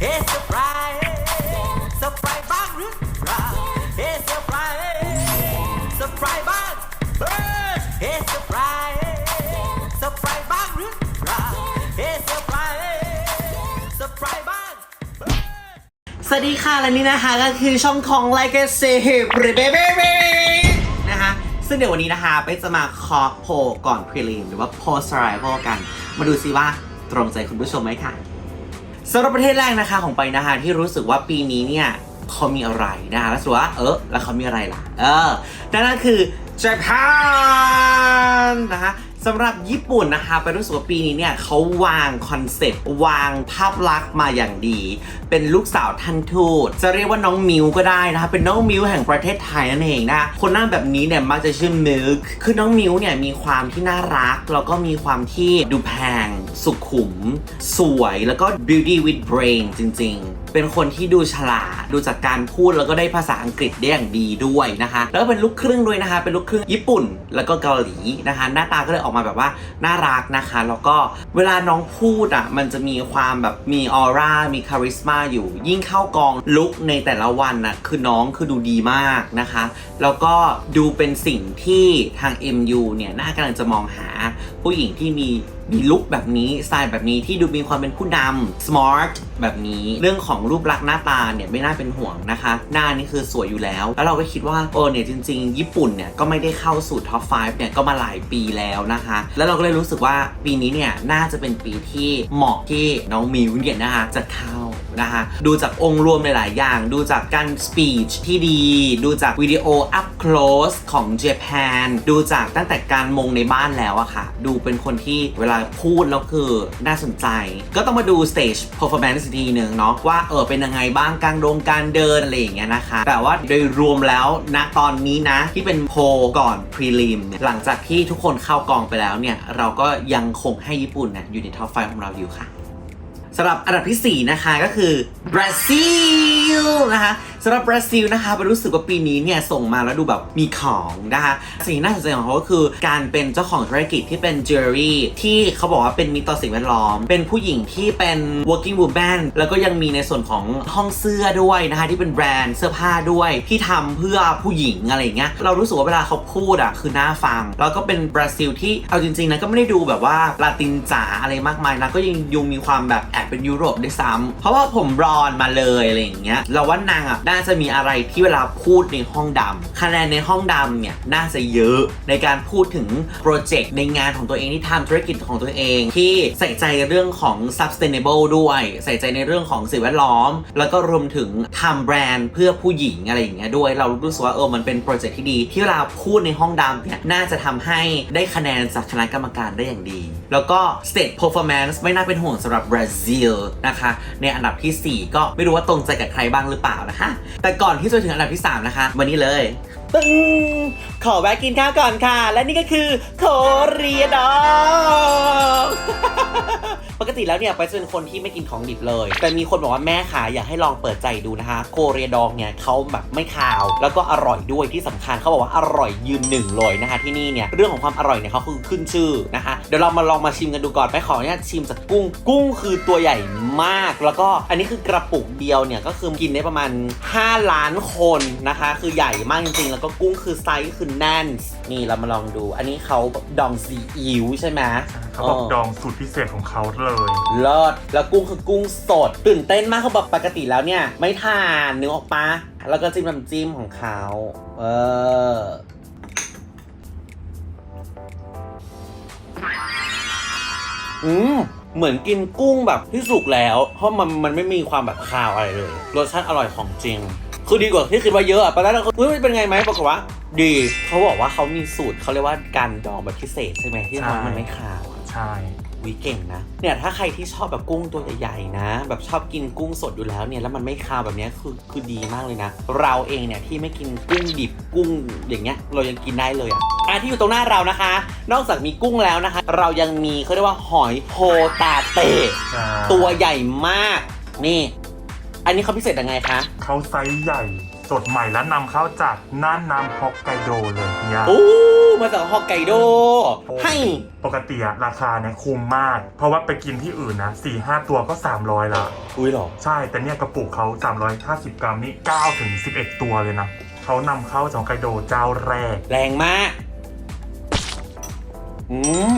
เฮ้เซอร์ไพรส์เซอร์ไพรส์บ้างหรือเปล่าเฮ้เซอร์ไพรส์เซอร์ไพรส์บ้างเฮ้เฮ้เซอร์ไพรส์เซอร์ไพรส์บ้างหรือเปล่าเฮ้เซอร์ไพรส์เซอร์ไพรส์บ้างสวัสดีค่ะ และนี่นะคะก็คือช่องของ Like a s a y b a b y นะคะซึ่งเดี๋ยววันนี้นะคะไปจะมาคอโพลก่อนพรีลิมหรือว่า post arrival กัน มาดูซิว่าตรงใจคุณผู้ชมไหมค่ะ สำหรับประเทศแรกนะคะของไปนะคะที่รู้สึกว่าปีนี้เนี่ยเขามีอะไรนะคะแล้วสว่าเออแล้วเขามีอะไรล่ะ เออนั่นก็คือญี่ปุ่นนะคะ สำหรับญี่ปุ่นนะคะไปรู้สึกว่าปีนี้เนี่ยเขาวางคอนเซ็ปต์วางภาพลักษณ์มาอย่างดี เป็นลูกสาวท่านทูตจะเรียกว่าน้องมิวก็ได้นะคะเป็นน้องมิวแห่งประเทศไทยนั่นเองนะคะคนหน้าแบบนี้เนี่ยมักจะชื่อมิลค์คือน้องมิวเนี่ยมีความที่น่ารัก แล้วก็มีความที่ดูแพง สุขุม สวยแล้วก็ beauty with brain จริง ๆ เป็นคนที่ดูฉลาดดูจากการพูดแล้วก็ได้ภาษาอังกฤษได้อย่างดีด้วยนะคะ แล้วก็เป็นลูกครึ่งด้วยนะคะ เป็นลูกครึ่งญี่ปุ่น แล้วก็เกาหลีนะคะ หน้าตาก็เลยออกมาแบบว่าน่ารักนะคะ แล้วก็เวลาน้องพูดอะมันจะมีความแบบมีออร่ามีคาริสมาอยู่ ยิ่งเข้ากองลุกในแต่ละวันน่ะคือน้องคือดูดีมากนะคะ แล้วก็ดูเป็นสิ่งที่ทาง MU เนี่ยน่ากำลังจะมองหาผู้หญิงที่มี มีลุคแบบนี้สไตล์แบบนี้ที่ดูมีความเป็นผู้นำ smart แบบนี้เรื่องของรูปลักษณ์หน้าตาเนี่ยไม่น่าเป็นห่วงนะคะ หน้านี่คือสวยอยู่แล้ว แล้วเราก็คิดว่าเออเนี่ยจริง ๆ ญี่ปุ่นเนี่ยก็ไม่ได้เข้าสู่ท็อป 5 เนี่ยก็มาหลายปีแล้วนะคะ แล้วเราก็เลยรู้สึกว่าปีนี้เนี่ยน่าจะเป็นปีที่เหมาะที่น้องมิวเนี่ยนะคะจะเข้านะคะดูจากองค์รวมหลาย ๆ อย่าง ดูจากการ speech ที่ดี ดูจากวิดีโอ up close ของ Japan ดูจากตั้งแต่การมงในบ้านแล้วอะค่ะ ดูเป็นคนที่เวลาพูดแล้วคือน่าสนใจ ก็ต้องมาดู stage performance อีกทีหนึ่งเนาะว่าเออเป็นยังไงบ้างกลางโดงการเดินอะไรอย่างเงี้ยนะคะ แต่ว่าโดยรวมแล้วณตอนนี้นะ ที่เป็นโพก่อน prelim เนี่ยหลังจากที่ทุกคนเข้ากองไปแล้วเนี่ย เราก็ยังคงให้ญี่ปุ่นเนี่ยอยู่ในท็อปไฟของเราอยู่ค่ะสำหรับอันดับที่ 4 นะคะก็คือ บราซิลนะคะสำหรับบราซิลนะคะไปรู้สึกว่าปีนี้เนี่ยส่งมาแล้วดูแบบมีของนะคะสิ่งน่าสนใจของเขาก็คือการเป็นเจ้าของธุรกิจที่เป็น jewelry ที่เขาบอกว่าเป็นมิตรต่อสิ่งแวดล้อม เป็นผู้หญิงที่เป็น working woman แล้วก็ยังมีในส่วนของห้องเสื้อด้วยนะคะที่เป็นแบรนด์เสื้อผ้าด้วยที่ทำเพื่อผู้หญิงอะไรอย่างเงี้ยเรารู้สึกว่าเวลาเขาพูดอะคือน่าฟัง แล้วก็เป็นบราซิลที่เอาจริงๆนะก็ไม่ได้ดูแบบว่าลาตินจ๋าอะไรมากมายนะก็ยังยังมีความแบบแอบเป็นยุโรปด้วยซ้ำเพราะว่าผมรอนมาเลยอะไรอย่างเงี้ยเราว่านางอะน่าจะมีอะไรที่เวลาพูดในห้องดำคะแนนในห้องดำเนี่ยน่าจะเยอะในการพูดถึงโปรเจกต์ในงานของตัวเองที่ทำธุรกิจของตัวเอง ที่ใส่ใจเรื่องของ sustainable ด้วย ใส่ใจในเรื่องของสิ่งแวดล้อม แล้วก็รวมถึงทำแบรนด์เพื่อผู้หญิงอะไรอย่างเงี้ยด้วยเรารู้สึกว่าเออมันเป็นโปรเจกต์ที่ดี ที่เวลาพูดในห้องดำเนี่ยน่าจะทำให้ได้คะแนนจากคณะกรรมการได้อย่างดี แล้วก็ state performance ไม่น่าเป็นห่วงสำหรับบราซิลนะคะในอันดับทีสี่4 ก็ไม่รู้ว่าตรงใจกับใครบ้างหรือเปล่านะคะแต่ก่อนที่จะถึงอันดับที่ 3 นะคะ วันนี้เลยตึ้ง ขอแวะกินข้าวก่อนค่ะ และนี่ก็คือโคเรียดองปกติแล้วเนี่ยไปจะเป็นคนที่ไม่กินของดิบเลย แต่มีคนบอกว่าแม่ขาอยากให้ลองเปิดใจดูนะคะ โคเรียดองเนี่ยเขาแบบไม่คาว แล้วก็อร่อยด้วยที่สำคัญเขาบอกว่าอร่อยยืนหนึ่งเลยนะคะ ที่นี่เนี่ยเรื่องของความอร่อยเนี่ยเขาคือขึ้นชื่อนะคะเดี๋ยวเรามาลองมาชิมกันดูก่อนไปขออนุญาตชิมจากกุ้งกุ้งคือตัวใหญ่มาก แล้วก็อันนี้คือกระปุกเดียวเนี่ยก็คือกินได้ประมาณ 5 ล้านคนนะคะ คือใหญ่มากจริงๆ แล้วก็กุ้งคือไซส์คือน่นนี่เรามาลองดู อันนี้เขาดองซีอิ๊วใช่ไหมเขาบอกดองสูตรพิเศษของเขาเลยเลิศแล้วกุ้งคือกุ้งสด ตื่นเต้นมากเขาบอกปกติแล้วเนี่ย ไม่ทานนึกออกปะแล้วก็จิ้มน้ำจิ้มของเขาเอออืมเหมือนกินกุ้งแบบที่สุกแล้ว เพราะมันมันไม่มีความแบบคาวอะไรเลย รสชาติอร่อยของจริง คือดีกว่าที่คิดว่าเยอะอะตอนแรกเราก็เฮ้ยมันเป็นไงไหมปรากฏว่า ดีเขาบอกว่าเขามีสูตรเขาเรียกว่าการดองแบบพิเศษใช่ไหมที่ทำให้มันไม่คาวอะ ใช่ วิเก่งนะ เนี่ยถ้าใครที่ชอบแบบกุ้งตัวใหญ่ๆนะ แบบชอบกินกุ้งสดอยู่แล้วเนี่ยแล้วมันไม่คาวแบบเนี้ยคือคือดีมากเลยนะ เราเองเนี่ยที่ไม่กินกุ้งดิบกุ้งอย่างเงี้ยเรายังกินได้เลยอะอะที่อยู่ตรงหน้าเรานะคะ นอกจากมีกุ้งแล้วนะคะ เรายังมีเขาเรียกว่าหอยโฮตาเตะใช่ตัวใหญ่มากนี่ อันนี้เขาพิเศษยังไงคะ เขาไซส์ใหญ่ สดใหม่และนำเข้าจากน่านน้ำฮอกไกโดเลยเนี่ยโอ้มาจากฮอกไกโด ให้ ปกติอะราคาเนี่ยคุ้มมาก เพราะว่าไปกินที่อื่นนะ4 5ตัวก็ 300ละอุ้ยเหรอ ใช่แต่เนี่ยกระปุกเขา 350 กรัมนี่9ถึง11 ตัวเลยนะเขานำเข้าจากฮอกไกโดเจ้าแรก แรงมาก อืม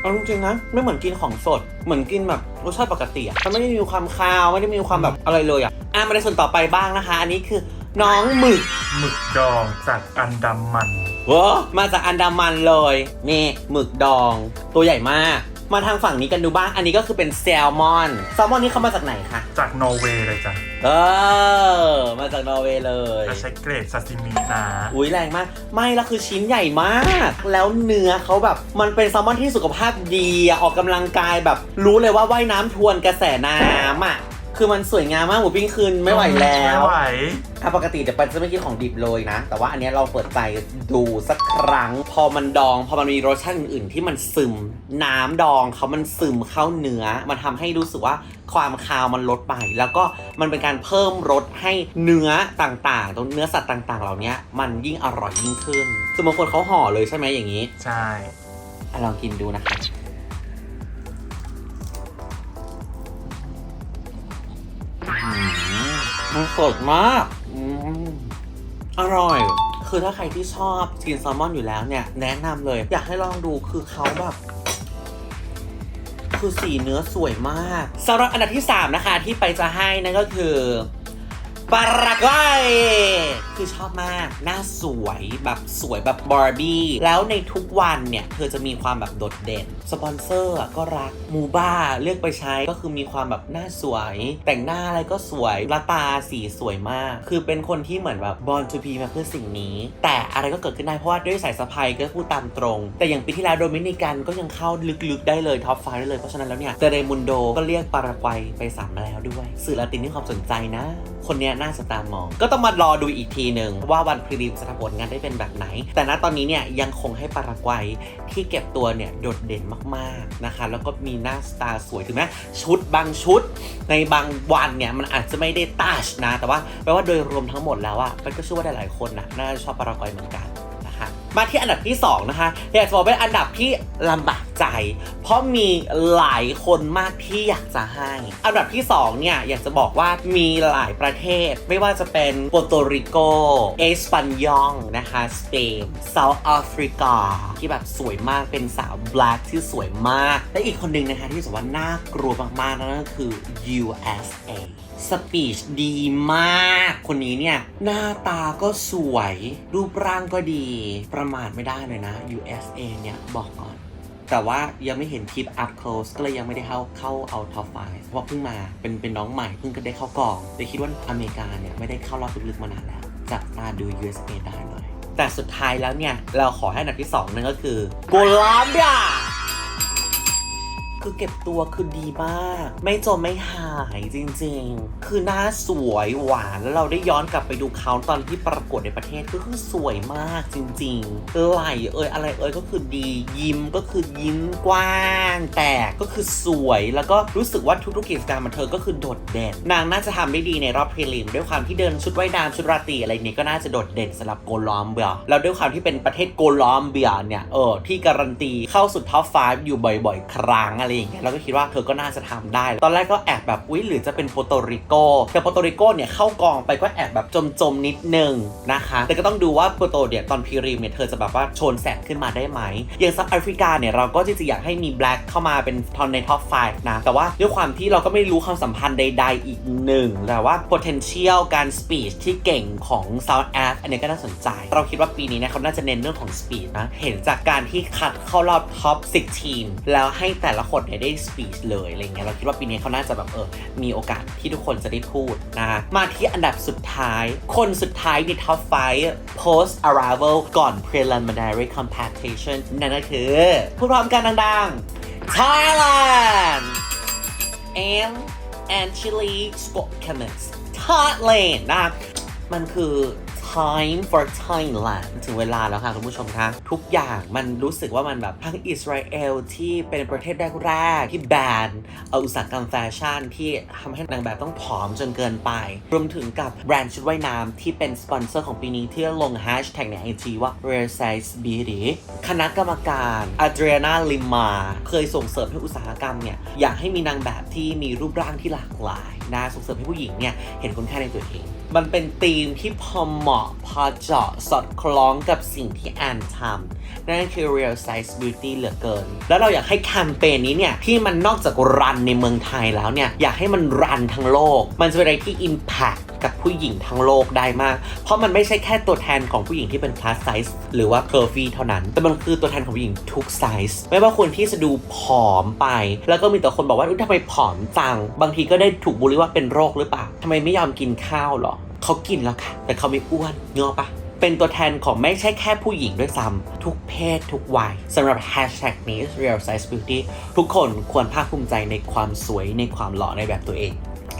เอาจริงๆนะ ไม่เหมือนกินของสด เหมือนกินแบบรสชาติปกติอะมันไม่ได้มีความคาว ไม่ได้มีความแบบอะไรเลยอะอะมาในส่วนต่อไปบ้างนะคะ อันนี้คือ น้องหมึกหมึกดองจากอันดามัน เว้อมาจากอันดามันเลยนี่หมึกดอง ตัวใหญ่มาก มาทางฝั่งนี้กันดูบ้าง อันนี้ก็คือเป็นแซลมอนแซลมอนนี่เขามาจากไหนคะจากนอร์เวย์เลยจ้ะเออมาจากนอร์เวย์เลยจะใช้เกรดซาซิมินะอุ้ยแรงมาก ไม่และคือชิ้นใหญ่มาก แล้วเนื้อเขาแบบ มันเป็นแซลมอนที่สุขภาพดีอะออกกำลังกายแบบ รู้เลยว่าว่ายน้ำทวนกระแสน้ำอะ คือมันสวยงามมากหมูปิ้งคืนไม่ไหวแล้วไม่ไหวถ้าปกติจะไปจะไม่กินของดิบเลยนะ แต่ว่าอันเนี้ยเราเปิดใจดูสักครั้ง พอมันดอง พอมันมีรสชาติอื่นๆ ที่มันซึม น้ำดองเขามันซึมเข้าเนื้อ มันทำให้รู้สึกว่าความคาวมันลดไป แล้วก็มันเป็นการเพิ่มรสให้เนื้อต่างๆ ตรงเนื้อสัตว์ต่างๆ เหล่านี้มันยิ่งอร่อยยิ่งขึ้น คือบางคนเขาห่อเลยใช่ไหมอย่างนี้ ใช่ อะลองกินดูนะคะ มันสดมากอมอร่อย คือถ้าใครที่ชอบกินแซลมอนอยู่แล้วเนี่ย แนะนำเลย อยากให้ลองดูคือเขาแบบคือสีเนื้อสวยมากสำหรับอันดับที่ 3 นะคะที่ไปจะให้นั่นก็คือ ปารากวัยคือชอบมาก หน้าสวยแบบสวยแบบบาร์บี้ แล้วในทุกวันเนี่ย เธอจะมีความแบบโดดเด่น สปอนเซอร์ก็รักมูบ้าเลือกไปใช้ก็คือมีความแบบหน้าสวย แต่งหน้าอะไรก็สวยละตาสีสวยมาก คือเป็นคนที่เหมือนแบบบอลทูพีมาเพื่อสิ่งนี้ แต่อะไรก็เกิดขึ้นได้เพราะว่าด้วยสายสะพายก็พูดตามตรง แต่อย่างปีที่แล้วโดมินิกันก็ยังเข้าลึกๆได้เลยท็อปไฟได้เลยเพราะฉะนั้นแล้วเนี่ยเตเรมุนโดก็เรียกปารากวัยไปสามมาแล้วด้วยสื่อละตินที่ความสนใจนะ คนนี้น่าสตามมอง ก็ต้องมารอดูอีกทีหนึ่งว่าวันพรีลิมจะทำผลงานได้เป็นแบบไหน แต่ณตอนนี้เนี่ยยังคงให้ปารากวัยที่เก็บตัวเนี่ยโดดเด่นมากๆนะคะ แล้วก็มีหน้าสตาร์สวยถึงแม้ชุดบางชุด ในบางวันเนี่ยมันอาจจะไม่ได้ตัชนะ แต่ว่าแปลว่าโดยรวมทั้งหมดแล้วอะมันก็เชื่อว่าหลายๆคนนะน่าจะชอบปารากวัยเหมือนกัน มาที่อันดับที่ 2 นะคะอยากจะบอกเป็นอันดับที่ลำบากใจ เพราะมีหลายคนมากที่อยากจะให้ อันดับที่ 2 เนี่ย อยากจะบอกว่ามีหลายประเทศ ไม่ว่าจะเป็นโปโตริโก เอสปันยองนะคะ สเปนเซาท์แอฟริกา ที่แบบสวยมากเป็นสาวแบล็กที่สวยมาก และอีกคนหนึ่งนะคะที่รู้สึกว่าน่ากลัวมากๆนั่นก็คือ USA สปีชดีมาก คนนี้เนี่ย หน้าตาก็สวย รูปร่างก็ดี ประมาทไม่ได้เลยนะ USA เนี่ย บอกก่อน แต่ว่ายังไม่เห็นคลิป up close ก็เลยยังไม่ได้เข้าเข้าเอา top 5เพราะว่าเพิ่งมาเป็นเป็นน้องใหม่ เพิ่งก็ได้เข้ากอง แต่คิดว่าอเมริกาเนี่ย ไม่ได้เข้ารอบลึกๆมานานแล้ว จับตาดู USA ได้เลยแต่สุดท้ายแล้วเนี่ย เราขอให้อันดับที่2นั่นก็คือโกลอมเบีย คือเก็บตัวคือดีมาก ไม่จมไม่หายจริงๆ คือหน้าสวยหวานแล้วเราได้ย้อนกลับไปดูเขาตอนที่ประกวดในประเทศก็คือสวยมากจริงๆไหลเอ่ยอะไรเอ่ยก็คือดียิ้มก็คือยิ้มกว้างแต่ก็คือสวยแล้วก็รู้สึกว่าทุกๆกิจกรรมมันเธอก็คือโดดเด่น นางน่าจะทำได้ดีในรอบพรีลิมด้วยความที่เดินชุดว่ายน้ำชุดราตรีอะไรเนี่ยก็น่าจะโดดเด่นสำหรับโกลอมเบียแล้วด้วยความที่เป็นประเทศโกลอมเบียเนี่ยเออที่การันตีเข้าสุดท็อป5อยู่บ่อย ๆ ครั้งอะไรอย่างเงี้ยเราก็คิดว่าเธอก็น่าจะทำได้ ตอนแรกก็แอบแบบอุ๊ยหรือจะเป็นโปโตริโกแต่โปโตริโกเนี่ยเข้ากองไปก็แอบแบบจมๆนิดนึงนะคะแต่ก็ต้องดูว่าโปโตเนี่ยตอนพีริมเนี่ยเธอจะแบบว่าโชนแสงขึ้นมาได้ไหมอย่างซับแอฟริกาเนี่ยเราก็จริงๆอยากให้มีแบล็กเข้ามาเป็นทอนในท็อป5นะแต่ว่าด้วยความที่เราก็ไม่รู้ความสัมพันธ์ใด ๆ อีกหนึ่งแต่ว่า potential การ speech ที่เก่งของ South a f อันนี้ก็น่าสนใจ เราคิดว่าปีนี้เนี่ยเขาน่าจะเน้นเรื่องของ speech นะเห็นจากการที่คัดเข้ารอบ top 6ทีมแล้วให้แต่ละคนเนี่ยได้ speech เลยอะไรเงี้ยเราคิดว่าปีนี้เขาน่าจะแบบเออมีโอกาสที่ทุกคนจะได้พูดนะมาที่อันดับสุดท้าย คนสุดท้ายใน top 5 post arrival ก่อน preliminary competition นั่นก็คือพูดพร้อมกันดังๆ Thailand and and Chile Scott Cummins Thailand นะมันคือ time for Thailand ถึงเวลาแล้วค่ะคุณผู้ชมคะ ทุกอย่างมันรู้สึกว่ามันแบบทั้งอิสราเอลที่เป็นประเทศแรกๆที่แบนเอาอุตสาหกรรมแฟชั่นที่ทำให้นางแบบต้องผอมจนเกินไป รวมถึงกับแบรนด์ชุดว่ายน้ำที่เป็นสปอนเซอร์ของปีนี้ที่ลงแฮชแท็กใน IG ว่า Rare Size Beauty คณะกรรมการอ d ดรี a นาลิมาเคยส่งเสริมให้อุตสาหกรรมเนี่ย อยากให้มีนางแบบที่มีรูปร่างที่หลากหลายนะส่งเสริมให้ผู้หญิงเนี่ยเห็นคุณค่าในตัวเอง มันเป็นธีมที่พอเหมาะพอเจาะสอดคล้องกับสิ่งที่แอนทำนั่นคือ real size beauty เหลือเกิน แล้วเราอยากให้แคมเปญนี้เนี่ย ที่มันนอกจากรันในเมืองไทยแล้วเนี่ย อยากให้มันรันทั้งโลก มันจะเป็นอะไรที่ impact กับผู้หญิงทั้งโลกได้มาก เพราะมันไม่ใช่แค่ตัวแทนของผู้หญิงที่เป็น plus size หรือว่า curvy เท่านั้น แต่มันคือตัวแทนของผู้หญิงทุกไซส์ไม่ว่าคนที่จะดูผอมไป แล้วก็มีแต่คนบอกว่าอุ๊ยทำไมผอมจัง บางทีก็ได้ถูกบูลลี่ว่าเป็นโรคหรือเปล่าทำไมไม่ยอมกินข้าวหรอเขากินแล้วค่ะ แต่เขาไม่อ้วนเงาปะเป็นตัวแทนของไม่ใช่แค่ผู้หญิงด้วยซ้ำทุกเพศทุกวัยสำหรับ hashtag นี้ real size beauty ทุกคนควรภาคภูมิใจในความสวยในความหล่อในแบบตัวเอง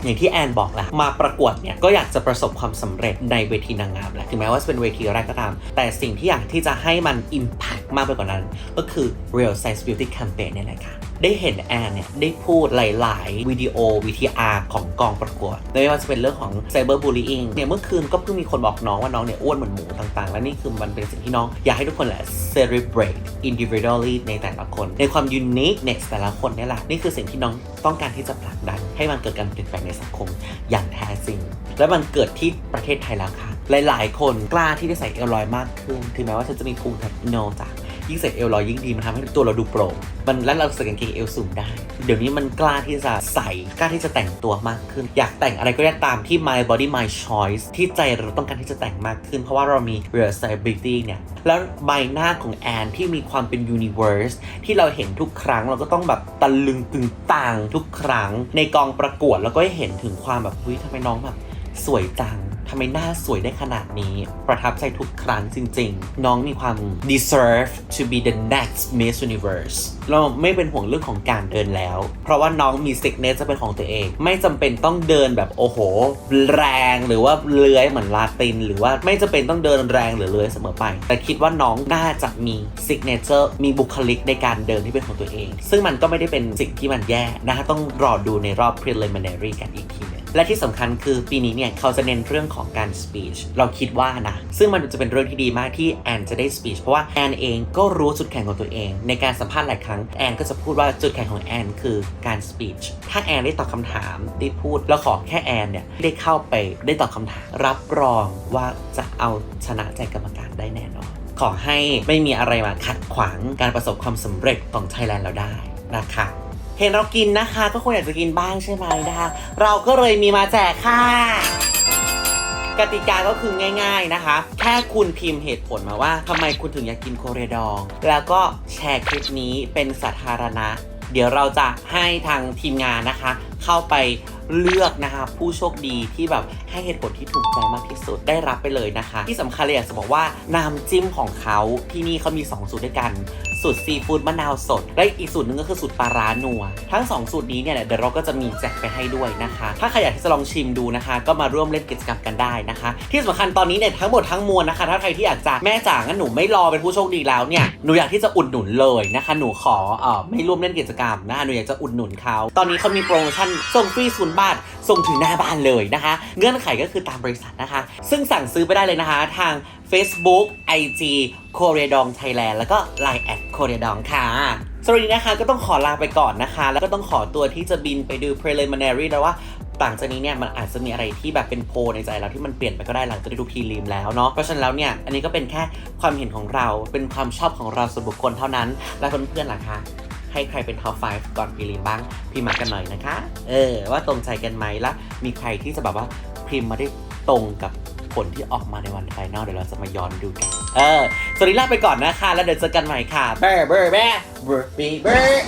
อย่างที่แอนบอกแหละมาประกวดเนี่ยก็อยากจะประสบความสำเร็จในเวทีนางงามแหละถึงแม้ว่าจะเป็นเวทีแรกก็ตาม แต่สิ่งที่อยากที่จะให้มัน impact มากไปกว่านั้น ก็คือ real size beauty campaign เนี่ยแหละค่ะ ได้เห็นแอนเนี่ยได้พูดหลาย ๆ วิดีโอ VTR ของกองประกวดไม่ว่าจะเป็นเรื่องของ cyber bullying เนี่ยเมื่อคืนก็เพิ่งมีคนบอกน้องว่าน้องเนี่ยอ้วนเหมือนหมูต่าง ๆ และนี่คือมันเป็นสิ่งที่น้อง อยากให้ทุกคนแหละ celebrate individually ในแต่ละคน ในความ uniqueness แต่ละคนนี่แหละนี่คือสิ่งที่น้องต้องการที่จะผลักดัน ให้มันเกิดการเปลี่ยนแปลงในสังคมอย่างแท้จริง และมันเกิดที่ประเทศไทยแล้วค่ะหลาย ๆ คนกล้าที่จะใส่เอลลอยมากขึ้นถึงแม้ว่าฉันจะมีภูมิแบบโนจ้ะ ยิ่งใส่เอลลอยยิ่งดีมันทำให้ตัวเราดูโปร่งมันแล้วเราใส่กางเกงเอวสูงได้ เดี๋ยวนี้มันกล้าที่จะใส่กล้าที่จะแต่งตัวมากขึ้น อยากแต่งอะไรก็ได้ตามที่ my body my choice ที่ใจเราต้องการที่จะแต่งมากขึ้น เพราะว่าเรามี real stability เนี่ยแล้วใบหน้าของแอนที่มีความเป็น universe ที่เราเห็นทุกครั้งเราก็ต้องแบบตะลึงตึงต่างทุกครั้ง ในกองประกวดแล้วก็ให้เห็นถึงความแบบเฮ้ยทำไมน้องแบบสวยจัง ทำไมหน้าสวยได้ขนาดนี้ ประทับใจทุกครั้งจริง ๆ น้องมีความ deserve to be the next Miss Universe เราไม่เป็นห่วงเรื่องของการเดินแล้ว เพราะว่าน้องมีสิกเนสจะเป็นของตัวเอง ไม่จำเป็นต้องเดินแบบโอ้โห แรงหรือว่าเลื้อยเหมือนลาติน หรือว่าไม่จำเป็นต้องเดินแรงหรือเลื้อยเสมอไป แต่คิดว่าน้องน่าจะมีสิกเนเจอร์มีบุคลิกในการเดินที่เป็นของตัวเอง ซึ่งมันก็ไม่ได้เป็นสิ่งที่มันแย่นะคะต้องรอดูในรอบ preliminary กันอีกที และที่สำคัญคือปีนี้เนี่ยเขาจะเน้นเรื่องของการ speech เราคิดว่านะ ซึ่งมันจะเป็นเรื่องที่ดีมากที่แอนจะได้ speech เพราะว่าแอนเองก็รู้จุดแข็งของตัวเอง ในการสัมภาษณ์หลายครั้งแอนก็จะพูดว่าจุดแข็งของแอนคือการ speech ถ้าแอนได้ตอบคำถามได้พูดแล้วขอแค่แอนเนี่ยได้เข้าไปได้ตอบคำถามรับรองว่าจะเอาชนะใจกรรมการได้แน่นอนขอให้ไม่มีอะไรมาขัดขวางการประสบความสำเร็จของไทยแลนด์เราได้นะคะ เห็นเรากินนะคะ ก็คงอยากจะกินบ้างใช่ไหมนะคะ เราก็เลยมีมาแจกค่ะ กติกาก็คือง่าย ๆนะคะ แค่คุณพิมพ์เหตุผลมาว่าทำไมคุณถึงอยากกินโคเรดอง แล้วก็แชร์คลิปนี้เป็นสาธารณะ เดี๋ยวเราจะให้ทางทีมงานนะคะ เข้าไปเลือกนะคะ ผู้โชคดีที่แบบให้เหตุผลที่ถูกใจมากที่สุดได้รับไปเลยนะคะ ที่สำคัญเลยอยากจะบอกว่าน้ำจิ้มของเขาที่นี่เขามี 2 สูตรด้วยกัน สูตรซีฟู้ดมะนาวสด และอีกสูตรหนึงก็คือสูตรปลาร้านัว ทั้ง 2 สูตรนี้เนี่ยเดี๋ยวเราก็จะมีแจกไปให้ด้วยนะคะ ถ้าใครอยากที่จะลองชิมดูนะคะ ก็มาร่วมเล่นกิจกรรมกันได้นะคะ ที่สำคัญตอนนี้เนี่ยทั้งหมดทั้งมวลนะคะ ถ้าใครที่อยากจะแม่จ๋างั้นหนูไม่รอเป็นผู้โชคดีแล้วเนี่ยหนูอยากที่จะอุดหนุนเลยนะคะ หนูขอเอ่อไม่ร่วมเล่นกิจกรรมนะคะหนูอยากจะอุดหนุนเขาตอนนี้เขามีโปรโมชั่นส่งฟรีศูนย์บาทส่งถึงหน้าบ้านเลยนะคะ เงื่อนไขก็คือตามบริษัทนะคะ ซึ่งสั่งซื้อไปได้เลยนะคะ ทาง Facebook IG k o r e d o n g Thailand แล้วก็ Line แอด k o r e d o n g ค่ะสำหรับวันนี้นะคะก็ต้องขอลาไปก่อนนะคะ แล้วก็ต้องขอตัวที่จะบินไปดู preliminary แล้วว่าต่างจากนี้เนี่ยมันอาจจะมีอะไรที่แบบเป็นโพในใจเราที่มันเปลี่ยนไปก็ได้หลังจากได้ดูพรีลิมแล้วเนาะเพราะฉะนั้นแล้วเนี่ยอันนี้ก็เป็นแค่ความเห็นของเราเป็นความชอบของเราส่วนบุคคลเท่านั้น และเพื่อนๆล่ะคะให้ใครเป็น top 5 ก่อนพรีลิมบ้างพิมพ์มากันหน่อยนะคะ เออ ว่าตรงใจกันไหมและมีใครที่จะแบบว่าพิมพ์มาได้ตรงกับ ผลที่ออกมาในวันไฟนอลเดี๋ยวเราจะมาย้อนดูกัน เออ สวัสดีลาไปก่อนนะคะ แล้วเดี๋ยวเจอกันใหม่ค่ะ เบอร์เบอร์แบร์เบอร์บีเบอร์